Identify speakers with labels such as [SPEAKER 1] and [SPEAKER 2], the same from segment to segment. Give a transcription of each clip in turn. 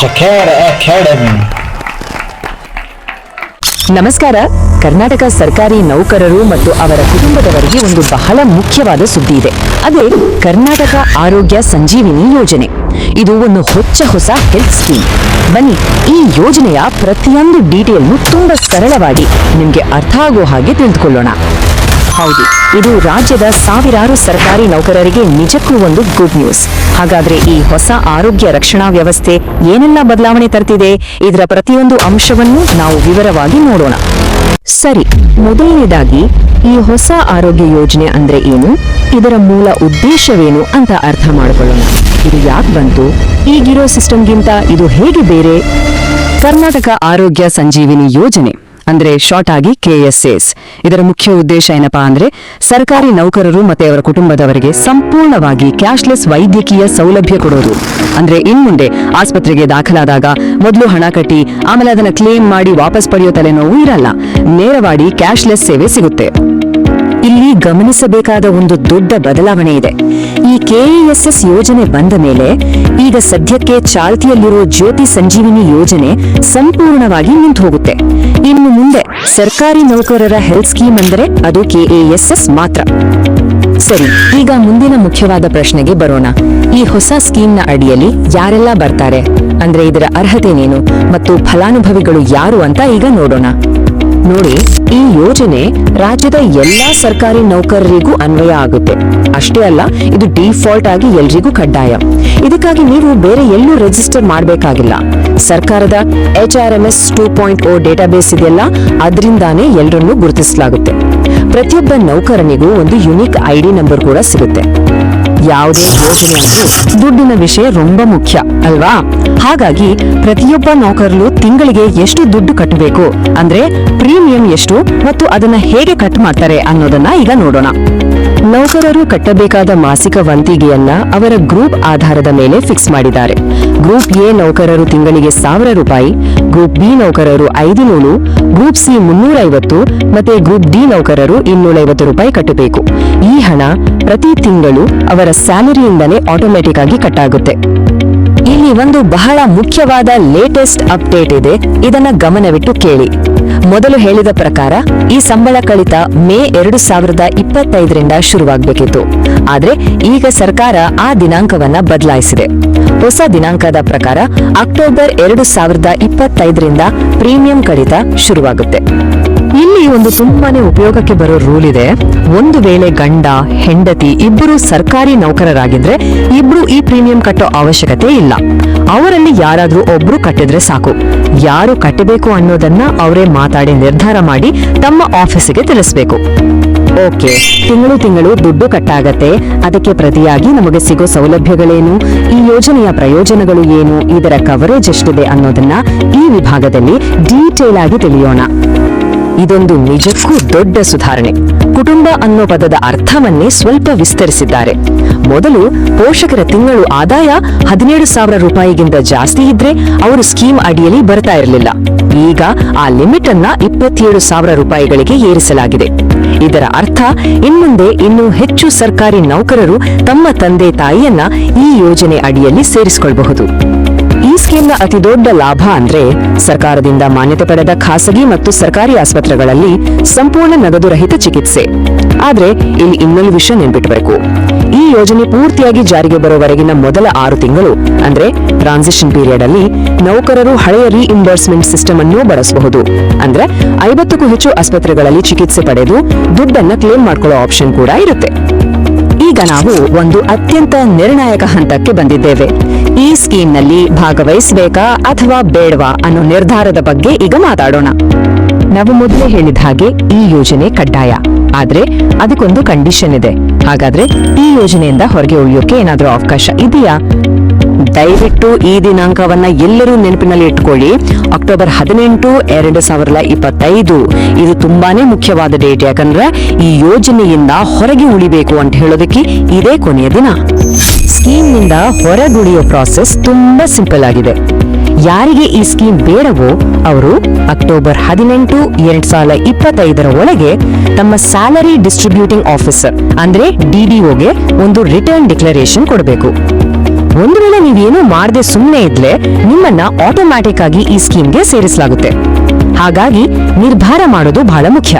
[SPEAKER 1] Jakarta academy
[SPEAKER 2] ನಮಸ್ಕಾರ. ಕರ್ನಾಟಕ ಸರ್ಕಾರಿ ನೌಕರರು ಮತ್ತು ಅವರ ಕುಟುಂಬದವರಿಗೆ ಒಂದು ಬಹಳ ಮುಖ್ಯವಾದ ಸುದ್ದಿ ಇದೆ. ಅದೇ ಕರ್ನಾಟಕ ಆರೋಗ್ಯ ಸಂಜೀವಿನಿ ಯೋಜನೆ. ಇದು ಒಂದು ಹೊಚ್ಚ ಹೊಸ ಹೆಲ್ತ್ ಸ್ಕೀಮ್ ಬನ್ನಿ, ಈ ಯೋಜನೆಯ ಪ್ರತಿಯೊಂದು ಡೀಟೇಲ್ನು ತುಂಬಾ ಸರಳವಾಗಿ ನಿಮಗೆ ಅರ್ಥ ಆಗೋ ಹಾಗೆ ತಿಳಿದುಕೊಳ್ಳೋಣ. ಹೌದು, ಇದು ರಾಜ್ಯದ ಸಾವಿರಾರು ಸರ್ಕಾರಿ ನೌಕರರಿಗೆ ನಿಜಕ್ಕೂ ಒಂದು ಗುಡ್ ನ್ಯೂಸ್ ಹಾಗಾದ್ರೆ ಈ ಹೊಸ ಆರೋಗ್ಯ ರಕ್ಷಣಾ ವ್ಯವಸ್ಥೆ ಏನೆಲ್ಲ ಬದಲಾವಣೆ ತರ್ತಿದೆ? ಇದರ ಪ್ರತಿಯೊಂದು ಅಂಶವನ್ನು ನಾವು ವಿವರವಾಗಿ ನೋಡೋಣ. ಸರಿ, ಮೊದಲನೇದಾಗಿ, ಈ ಹೊಸ ಆರೋಗ್ಯ ಯೋಜನೆ ಅಂದ್ರೆ ಏನು? ಇದರ ಮೂಲ ಉದ್ದೇಶವೇನು ಅಂತ ಅರ್ಥ ಮಾಡಿಕೊಳ್ಳೋಣ. ಇದು ಯಾಕೆ ಬಂತು? ಈಗಿರೋ ಸಿಸ್ಟಮ್ಗಿಂತ ಇದು ಹೇಗೆ ಬೇರೆ? ಕರ್ನಾಟಕ ಆರೋಗ್ಯ ಸಂಜೀವಿನಿ ಯೋಜನೆ. ಅಂದ್ರೆ ಶಾರ್ಟ್ ಆಗಿ ಕೆಎಸ್ಎಸ್ ಇದರ ಮುಖ್ಯ ಉದ್ದೇಶ ಏನಪ್ಪಾ ಅಂದ್ರೆ ಸರ್ಕಾರಿ ನೌಕರರು ಮತ್ತೆ ಅವರ ಕುಟುಂಬದವರಿಗೆ ಸಂಪೂರ್ಣವಾಗಿ ಕ್ಯಾಶ್ಲೆಸ್ ವೈದ್ಯಕೀಯ ಸೌಲಭ್ಯ ಕೊಡೋದು. ಅಂದ್ರೆ ಇನ್ಮುಂದೆ ಆಸ್ಪತ್ರೆಗೆ ದಾಖಲಾದಾಗ ಮೊದಲು ಹಣ ಕಟ್ಟಿ ಆಮೇಲೆ ಅದನ್ನ ಕ್ಲೇಮ್ ಮಾಡಿ ವಾಪಸ್ ಪಡೆಯೋ ತಲೆನೋವು ಇರಲ್ಲ. ನೇರವಾಗಿ ಕ್ಯಾಶ್ಲೆಸ್ ಸೇವೆ ಸಿಗುತ್ತೆ. ಗಮನಿಸಬೇಕಾದ ಒಂದು ದೊಡ್ಡ ಬದಲಾವಣೆ ಇದೆ. ಈ ಕೆಇಎಸ್ಎಸ್ ಯೋಜನೆ ಬಂದ ಮೇಲೆ ಈಗ ಸದ್ಯಕ್ಕೆ ಚಾಲ್ತಿಯಲ್ಲಿರೋ ಜ್ಯೋತಿ ಸಂಜೀವಿನಿ ಯೋಜನೆ ಸಂಪೂರ್ಣವಾಗಿ ನಿಂತು ಹೋಗುತ್ತೆ ಇನ್ನು ಮುಂದೆ ಸರ್ಕಾರಿ ನೌಕರರ ಹೆಲ್ತ್ ಸ್ಕೀಮ್ ಅಂದರೆ ಅದು ಕೆಎಎಸ್ಎಸ್ ಮಾತ್ರ. ಸರಿ, ಈಗ ಮುಂದಿನ ಮುಖ್ಯವಾದ ಪ್ರಶ್ನೆಗೆ ಬರೋಣ. ಈ ಹೊಸ ಸ್ಕೀಮ್ನ ಅಡಿಯಲ್ಲಿ ಯಾರೆಲ್ಲ ಬರ್ತಾರೆ? ಅಂದ್ರೆ ಇದರ ಅರ್ಹತೆನೇನು ಮತ್ತು ಫಲಾನುಭವಿಗಳು ಯಾರು ಅಂತ ಈಗ ನೋಡೋಣ. ನೋಡಿ, ಈ ಯೋಜನೆ ರಾಜ್ಯದ ಎಲ್ಲಾ ಸರ್ಕಾರಿ ನೌಕರರಿಗೂ ಅನ್ವಯ ಆಗುತ್ತೆ. ಅಷ್ಟೇ ಅಲ್ಲ, ಇದು ಡಿಫಾಲ್ಟ್ ಆಗಿ ಎಲ್ರಿಗೂ ಕಡ್ಡಾಯ. ಇದಕ್ಕಾಗಿ ನೀವು ಬೇರೆ ಎಲ್ಲೂ ರಿಜಿಸ್ಟರ್ ಮಾಡಬೇಕಾಗಿಲ್ಲ. ಸರ್ಕಾರದ H R M S two point O database ಇದೆಯಲ್ಲ, ಅದರಿಂದಾನೇ ಎಲ್ಲರನ್ನೂ ಗುರುತಿಸಲಾಗುತ್ತೆ. ಪ್ರತಿಯೊಬ್ಬ ನೌಕರನಿಗೂ ಒಂದು ಯುನಿಕ್ ಐಡಿ ನಂಬರ್ ಕೂಡ ಸಿಗುತ್ತೆ. ಯಾವುದೇ ಯೋಜನೆ ಅಂದ್ರೂ ದುಡ್ಡಿನ ವಿಷಯ ரொம்ப ಮುಖ್ಯ ಅಲ್ವಾ ಹಾಗಾಗಿ ಪ್ರತಿಯೊಬ್ಬ ನೌಕರರು ತಿಂಗಳಿಗೆ ಎಷ್ಟು ದುಡ್ಡು ಕಟ್ಟಬೇಕು ಅಂದ್ರೆ ಪ್ರೀಮಿಯಂ ಎಷ್ಟು ಮತ್ತು ಅದನ್ನ ಹೇಗೆ ಕಟ್ ಮಾಡ್ತಾರೆ ಅನ್ನೋದನ್ನ ಈಗ ನೋಡೋಣ ನೌಕರರು ಕಟ್ಟಬೇಕಾದ ಮಾಸಿಕ ವಂತಿಗೆಯನ್ನ ಅವರ ಗ್ರೂಪ್ ಆಧಾರದ ಮೇಲೆ ಫಿಕ್ಸ್ ಮಾಡಿದ್ದಾರೆ ಗ್ರೂಪ್ ಎ ನೌಕರರು ತಿಂಗಳಿಗೆ ಸಾವಿರ ರೂಪಾಯಿ, ಗ್ರೂಪ್ ಬಿ ನೌಕರರು ಐದು ನೂರು ಗ್ರೂಪ್ ಸಿ ಮುನ್ನೂರ ಐವತ್ತು ಮತ್ತೆ ಗ್ರೂಪ್ ಡಿ ನೌಕರರು ಇನ್ನೂರೈವತ್ತು ರೂಪಾಯಿ ಕಟ್ಟಬೇಕು. ಈ ಹಣ ಪ್ರತಿ ತಿಂಗಳು ಅವರ ಸ್ಯಾಲರಿಯಿಂದಲೇ ಆಟೋಮೆಟಿಕ್ ಆಗಿ ಕಟ್ಟಾಗುತ್ತೆ. ಇಲ್ಲಿ ಒಂದು ಬಹಳ ಮುಖ್ಯವಾದ ಲೇಟೆಸ್ಟ್ ಅಪ್ಡೇಟ್ ಇದೆ. ಇದನ್ನ ಗಮನವಿಟ್ಟು ಕೇಳಿ. ಮೊದಲು ಹೇಳಿದ ಪ್ರಕಾರ, ಈ ಸಂಬಳ ಕಳಿತ ಮೇ ಎರಡು ಸಾವಿರದ ಇಪ್ಪತ್ತೈದರಿಂದ ಶುರುವಾಗಬೇಕಿತ್ತು. ಆದರೆ, ಈಗ ಸರ್ಕಾರ ಆ ದಿನಾಂಕವನ್ನ ಬದಲಾಯಿಸಿದೆ. ಹೊಸ ದಿನಾಂಕದ ಪ್ರಕಾರ, ಅಕ್ಟೋಬರ್ ಎರಡು ಸಾವಿರದ ಇಪ್ಪತ್ತೈದರಿಂದ ಪ್ರೀಮಿಯಂ ಕಡಿತ ಶುರುವಾಗುತ್ತೆ. ಇಲ್ಲಿ ಒಂದು ತುಂಬಾನೇ ಉಪಯೋಗಕ್ಕೆ ಬರೋ ರೂಲ್ ಇದೆ. ಒಂದು ವೇಳೆ ಗಂಡ, ಹೆಂಡತಿ ಇಬ್ಬರು ಸರ್ಕಾರಿ ನೌಕರರಾಗಿದ್ರೆ ಇಬ್ರು ಈ ಪ್ರೀಮಿಯಂ ಕಟ್ಟೋ ಅವಶ್ಯಕತೆ ಇಲ್ಲ. ಅವರಲ್ಲಿ ಯಾರಾದ್ರೂ ಒಬ್ರು ಕಟ್ಟಿದ್ರೆ ಸಾಕು. ಯಾರು ಕಟ್ಟಬೇಕು ಅನ್ನೋದನ್ನ ಅವರೇ ಮಾತಾಡಿ ನಿರ್ಧಾರ ಮಾಡಿ ತಮ್ಮ ಆಫೀಸಿಗೆ ತಿಳಿಸ್ಬೇಕು. ಓಕೆ, ತಿಂಗಳು ತಿಂಗಳು ದುಡ್ಡು ಕಟ್ಟಾಗತ್ತೆ. ಅದಕ್ಕೆ ಪ್ರತಿಯಾಗಿ ನಮಗೆ ಸಿಗೋ ಸೌಲಭ್ಯಗಳೇನು? ಈ ಯೋಜನೆಯ ಪ್ರಯೋಜನಗಳು ಏನು? ಇದರ ಕವರೇಜ್ ಎಷ್ಟಿದೆ ಅನ್ನೋದನ್ನ ಈ ವಿಭಾಗದಲ್ಲಿ ಡೀಟೇಲ್ ಆಗಿ ತಿಳಿಯೋಣ. ಇದೊಂದು ನಿಜಕ್ಕೂ ದೊಡ್ಡ ಸುಧಾರಣೆ. ಕುಟುಂಬ ಅನ್ನೋ ಪದದ ಅರ್ಥವನ್ನೇ ಸ್ವಲ್ಪ ವಿಸ್ತರಿಸಿದ್ದಾರೆ. ಮೊದಲು ಪೋಷಕರ ತಿಂಗಳು ಆದಾಯ ಹದಿನೇಳು ಸಾವಿರ ರೂಪಾಯಿಗಿಂತ ಜಾಸ್ತಿ ಇದ್ರೆ ಅವರು ಸ್ಕೀಮ್ ಅಡಿಯಲ್ಲಿ ಬರ್ತಾ ಇರಲಿಲ್ಲ. ಈಗ ಆ ಲಿಮಿಟ್ ಅನ್ನ ಇಪ್ಪತ್ತೇಳು ಸಾವಿರ ರೂಪಾಯಿಗಳಿಗೆ ಏರಿಸಲಾಗಿದೆ. ಇದರ ಅರ್ಥ ಇನ್ಮುಂದೆ ಇನ್ನೂ ಹೆಚ್ಚು ಸರ್ಕಾರಿ ನೌಕರರು ತಮ್ಮ ತಂದೆ ತಾಯಿಯನ್ನ ಈ ಯೋಜನೆ ಅಡಿಯಲ್ಲಿ ಸೇರಿಸಿಕೊಳ್ಳಬಹುದು ಈ ಸ್ಕೀಮ್ನ ಅತಿದೊಡ್ಡ ಲಾಭ ಅಂದ್ರೆ ಸರ್ಕಾರದಿಂದ ಮಾನ್ಯತೆ ಪಡೆದ ಖಾಸಗಿ ಮತ್ತು ಸರ್ಕಾರಿ ಆಸ್ಪತ್ರೆಗಳಲ್ಲಿ ಸಂಪೂರ್ಣ ನಗದು ರಹಿತ ಚಿಕಿತ್ಸೆ. ಆದ್ರೆ ಇಲ್ಲಿ ಇನ್ನೊಂದು ವಿಷಯ ನೆನ್ಪಿಟ್ಬೇಕು. ಈ ಯೋಜನೆ ಪೂರ್ತಿಯಾಗಿ ಜಾರಿಗೆ ಬರುವವರೆಗಿನ ಮೊದಲ ಆರು ತಿಂಗಳು, ಅಂದ್ರೆ ಟ್ರಾನ್ಸಿಷನ್ ಪೀರಿಯಡ್ ಅಲ್ಲಿ ನೌಕರರು ಹಳೆಯ ರೀಇಂಬರ್ಸ್ಮೆಂಟ್ ಸಿಸ್ಟಮ್ ಅನ್ನು ಬಳಸಬಹುದು. ಅಂದ್ರೆ ಐವತ್ತಕ್ಕೂ ಹೆಚ್ಚು ಆಸ್ಪತ್ರೆಗಳಲ್ಲಿ ಚಿಕಿತ್ಸೆ ಪಡೆದು ದುಡ್ಡನ್ನ ಕ್ಲೇಮ್ ಮಾಡ್ಕೊಳ್ಳೋ ಆಪ್ಷನ್ ಕೂಡ ಇರುತ್ತೆ. ಈಗ ನಾವು ಒಂದು ಅತ್ಯಂತ ನಿರ್ಣಾಯಕ ಹಂತಕ್ಕೆ ಬಂದಿದ್ದೇವೆ. ಈ ಸ್ಕೀಮ್ನಲ್ಲಿ ಭಾಗವಹಿಸಬೇಕಾ ಅಥವಾ ಬೇಡವಾ ಅನ್ನೋ ನಿರ್ಧಾರದ ಬಗ್ಗೆ ಈಗ ಮಾತಾಡೋಣ. ನಾವು ಮೊದಲೇ ಹೇಳಿದ ಹಾಗೆ ಈ ಯೋಜನೆ ಕಡ್ಡಾಯ. ಆದ್ರೆ ಅದಕ್ಕೊಂದು ಕಂಡೀಷನ್ ಇದೆ. ಹಾಗಾದ್ರೆ ಈ ಯೋಜನೆಯಿಂದ ಹೊರಗೆ ಉಳಿಯೋಕೆ ಏನಾದರೂ ಅವಕಾಶ ಇದೆಯಾ? ದಯವಿಟ್ಟು ಈ ದಿನಾಂಕವನ್ನ ಎಲ್ಲರೂ ನೆನಪಿನಲ್ಲಿ ಇಟ್ಕೊಳ್ಳಿ ಅಕ್ಟೋಬರ್ ಹದಿನೆಂಟು, ಎರಡು ಸಾವಿರದ ಇಪ್ಪತ್ತೈದು. ಇದು ತುಂಬಾನೇ ಮುಖ್ಯವಾದ ಡೇಟ್ ಯಾಕಂದ್ರೆ ಈ ಯೋಜನೆಯಿಂದ ಹೊರಗೆ ಉಳಿಬೇಕು ಅಂತ ಹೇಳೋದಕ್ಕೆ ಇದೇ ಕೊನೆಯ ದಿನ. ಸ್ಕೀಮ್ನಿಂದ ಹೊರಗುಳಿಯೋ ಪ್ರಾಸೆಸ್ ತುಂಬಾ ಸಿಂಪಲ್ ಆಗಿದೆ. ಯಾರಿಗೆ ಈ ಸ್ಕೀಮ್ ಬೇಡವೋ ಅವರು ಅಕ್ಟೋಬರ್ ಹದಿನೆಂಟು ಎರಡ್ ಸಾವಿರದ ಇಪ್ಪತ್ತೈದರ ಒಳಗೆ ತಮ್ಮ ಸ್ಯಾಲರಿ ಡಿಸ್ಟ್ರಿಬ್ಯೂಟಿಂಗ್ ಆಫೀಸರ್, ಅಂದ್ರೆ ಡಿಡಿಒಗೆ ಒಂದು ರಿಟರ್ನ್ ಡಿಕ್ಲರೇಷನ್ ಕೊಡಬೇಕು. ಒಂದು ವೇಳೆ ನೀವೇನು ಮಾಡದೆ ಸುಮ್ಮನೆ ಇದ್ರೆ ನಿಮ್ಮನ್ನ ಆಟೋಮ್ಯಾಟಿಕ್ ಆಗಿ ಈ ಸ್ಕೀಮ್ಗೆ ಸೇರಿಸಲಾಗುತ್ತೆ. ಹಾಗಾಗಿ ನಿರ್ಧಾರ ಮಾಡೋದು ಬಹಳ ಮುಖ್ಯ.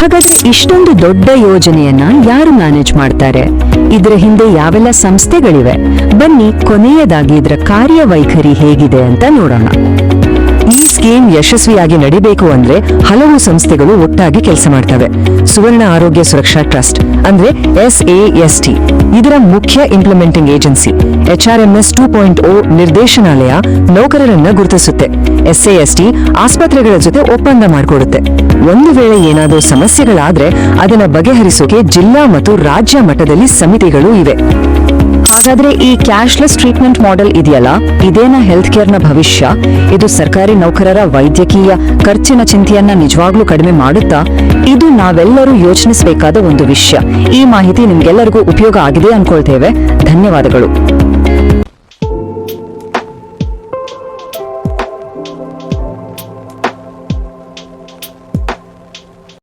[SPEAKER 2] ಹಾಗಾದ್ರೆ ಇಷ್ಟೊಂದು ದೊಡ್ಡ ಯೋಜನೆಯನ್ನ ಯಾರು ಮ್ಯಾನೇಜ್ ಮಾಡ್ತಾರೆ? ಇದರ ಹಿಂದೆ ಯಾವೆಲ್ಲ ಸಂಸ್ಥೆಗಳಿವೆ? ಬನ್ನಿ ಕೊನೆಯದಾಗಿ ಇದರ ಕಾರ್ಯವೈಖರಿ ಹೇಗಿದೆ ಅಂತ ನೋಡೋಣ. ಈ ಸ್ಕೀಮ್ ಯಶಸ್ವಿಯಾಗಿ ನಡಿಬೇಕು ಅಂದ್ರೆ ಹಲವು ಸಂಸ್ಥೆಗಳು ಒಟ್ಟಾಗಿ ಕೆಲಸ ಮಾಡ್ತವೆ. ಸುವರ್ಣ ಆರೋಗ್ಯ ಸುರಕ್ಷಾ ಟ್ರಸ್ಟ್, ಅಂದ್ರೆ ಎಸ್ ಎ ಎಸ್ ಟಿ. ಇದರ ಮುಖ್ಯ implementing agency H R M S two point O ನಿರ್ದೇಶನಾಲಯ ನೌಕರರನ್ನ ಗುರುತಿಸುತ್ತೆ. ಎಸ್ ಎ ಎಸ್ ಟಿ ಆಸ್ಪತ್ರೆಗಳ ಜೊತೆ ಒಪ್ಪಂದ ಮಾಡಿಕೊಡುತ್ತೆ. ಒಂದು ವೇಳೆ ಏನಾದರೂ ಸಮಸ್ಯೆಗಳಾದ್ರೆ ಅದನ್ನ ಬಗೆಹರಿಸೋಕೆ ಜಿಲ್ಲಾ ಮತ್ತು ರಾಜ್ಯ ಮಟ್ಟದಲ್ಲಿ ಸಮಿತಿಗಳು ಇವೆ. ಹಾಗಾದ್ರೆ ಈ ಕ್ಯಾಶ್ಲೆಸ್ ಟ್ರೀಟ್ಮೆಂಟ್ ಮಾಡೆಲ್ ಇದೆಯಲ್ಲ? ಇದೇನ ಹೆಲ್ತ್ ಕೇರ್ನ ಭವಿಷ್ಯ? ಇದು ಸರ್ಕಾರಿ ನೌಕರರ ವೈದ್ಯಕೀಯ ಖರ್ಚಿನ ಚಿಂತೆಯನ್ನ ನಿಜವಾಗ್ಲೂ ಕಡಿಮೆ ಮಾಡುತ್ತಾ? ಇದು ನಾವೆಲ್ಲರೂ ಯೋಚಿಸಬೇಕಾದ ಒಂದು ವಿಷಯ. ಈ ಮಾಹಿತಿ ನಿಮ್ಗೆಲ್ಲರಿಗೂ ಉಪಯೋಗ ಆಗಿದೆ ಅನ್ಕೊಳ್ತೇವೆ. ಧನ್ಯವಾದಗಳು.